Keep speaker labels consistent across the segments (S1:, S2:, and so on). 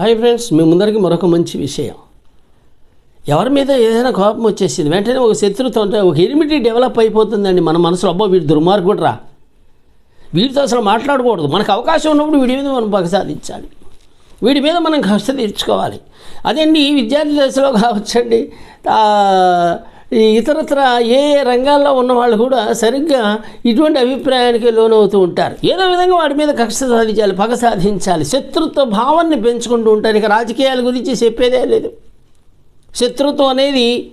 S1: Hi friends మీ ముందరికి మరొక మంచి విషయం. ఎవరి మీద ఏదైనా కోపం వచ్చేసింది వెంటనే ఒక శత్రుత్వం అంటే ఒక ఎనిమిటీ డెవలప్ అయిపోతుందండి మన మనసులో. అబ్బో వీడు దుర్మార్గుడు రా వీడితో అసలు మాట్లాడకూడదు. మనకు అవకాశం ఉన్నప్పుడు వీడి మీద మనం పగ సాధించాలి. వీడి మీద మనం కష్ట తీర్చుకోవాలి. అదండి ఈ విద్యార్థి దశలో కావచ్చండి. ఈ ఇతరత్ర ఏ ఏ రంగాల్లో ఉన్న వాళ్ళు కూడా సరిగ్గా ఇటువంటి అభిప్రాయానికి లోనవుతూ ఉంటారు. ఏదో విధంగా వాడి మీద కక్ష సాధించాలి పగ సాధించాలి. శత్రుత్వ భావాన్ని పెంచుకుంటూ ఉంటారు. ఇక రాజకీయాల గురించి చెప్పేదే లేదు. శత్రుత్వం అనేది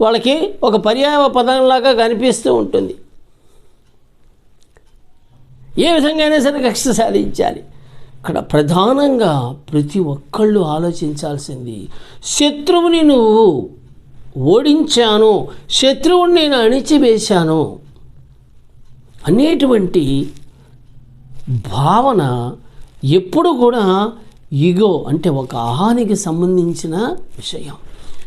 S1: వాళ్ళకి ఒక పర్యాయ పదంలాగా కనిపిస్తూ ఉంటుంది. ఏ విధంగా అయినా సరే కక్ష సాధించాలి. ఇక్కడ ప్రధానంగా ప్రతి ఒక్కళ్ళు ఆలోచించాల్సింది శత్రువుని నువ్వు ఓడించాను శత్రువుని నేను అణిచివేశాను. అనేటువంటి భావన ఎప్పుడు కూడా ఈగో అంటే ఒక ఆహానికి సంబంధించిన విషయం.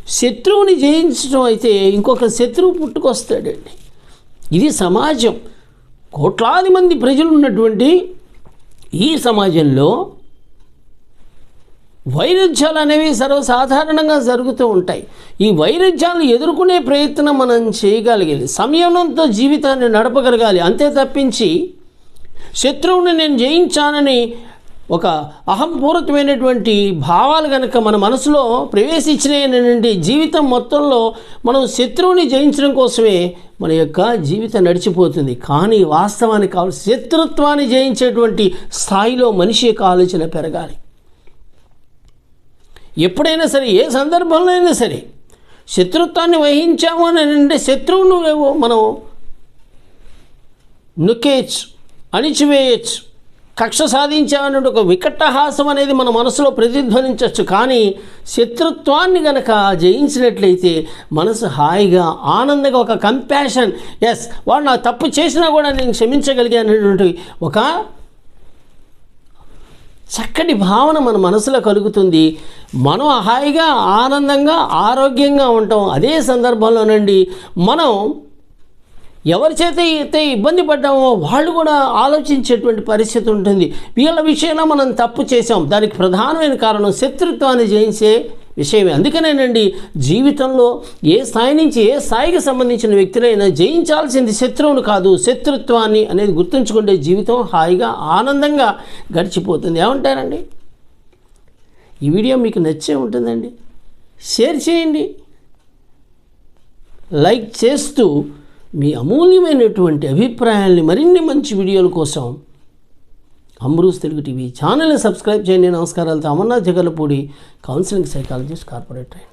S1: శత్రువుని జయించడం అయితే ఇంకొక శత్రువు పుట్టుకొస్తాడండి. ఇది సమాజం. కోట్లాది మంది ప్రజలు ఉన్నటువంటి ఈ సమాజంలో వైరుధ్యాలు అనేవి సర్వసాధారణంగా జరుగుతూ ఉంటాయి. ఈ వైరుధ్యాలను ఎదుర్కొనే ప్రయత్నం మనం చేయగలిగేది. సంయమనంతో జీవితాన్ని నడపగలగాలి. అంతే తప్పించి శత్రువుని నేను జయించానని ఒక అహంపూరితమైనటువంటి భావాలు కనుక మన మనసులో ప్రవేశించినాయనండి జీవితం మొత్తంలో మనం శత్రువుని జయించడం కోసమే మన యొక్క జీవితం నడిచిపోతుంది. కానీ వాస్తవానికి కావాలి. శత్రుత్వాన్ని జయించేటువంటి స్థాయిలో మనిషి యొక్క ఆలోచన పెరగాలి. ఎప్పుడైనా సరే ఏ సందర్భంలో అయినా సరే శత్రుత్వాన్ని వహించాము అని అంటే శత్రువును మనం నొక్కేయచ్చు అణిచివేయచ్చు కక్ష సాధించామనే ఒక వికటహాసం అనేది మన మనసులో ప్రతిధ్వనించవచ్చు కానీ శత్రుత్వాన్ని గనక జయించినట్లయితే మనసు హాయిగా ఆనందంగా ఒక కంపాషన్ ఎస్ వాడు నా తప్పు చేసినా కూడా నేను క్షమించగలిగానటువంటి ఒక చక్కటి భావన మన మనసులో కలుగుతుంది. మనం హాయిగా ఆనందంగా ఆరోగ్యంగా ఉంటాం. అదే సందర్భంలోనండి మనం ఎవరి చేత అయితే ఇబ్బంది పడ్డామో వాళ్ళు కూడా ఆలోచించేటువంటి పరిస్థితి ఉంటుంది. వీళ్ళ విషయంలో మనం తప్పు చేసాం దానికి ప్రధానమైన కారణం శత్రుత్వాన్ని జయించే విషయమే. అందుకనేనండి జీవితంలో ఏ స్థాయి నుంచి ఏ స్థాయికి సంబంధించిన వ్యక్తులైనా జయించాల్సింది శత్రువును కాదు శత్రుత్వాన్ని అనేది గుర్తుంచుకుంటే జీవితం హాయిగా ఆనందంగా గడిచిపోతుంది. ఏమంటారండి? ఈ వీడియో మీకు నచ్చే ఉంటుందండి. షేర్ చేయండి. లైక్ చేస్తూ మీ అమూల్యమైనటువంటి అభిప్రాయాల్ని మరిన్ని మంచి వీడియోల కోసం అమరూస్ తెలుగు టీవీ ఛానల్ని సబ్స్క్రైబ్ చేయండి. నమస్కారాలతో Amarnath Jagalapudi counselling psychologist corporate trainer.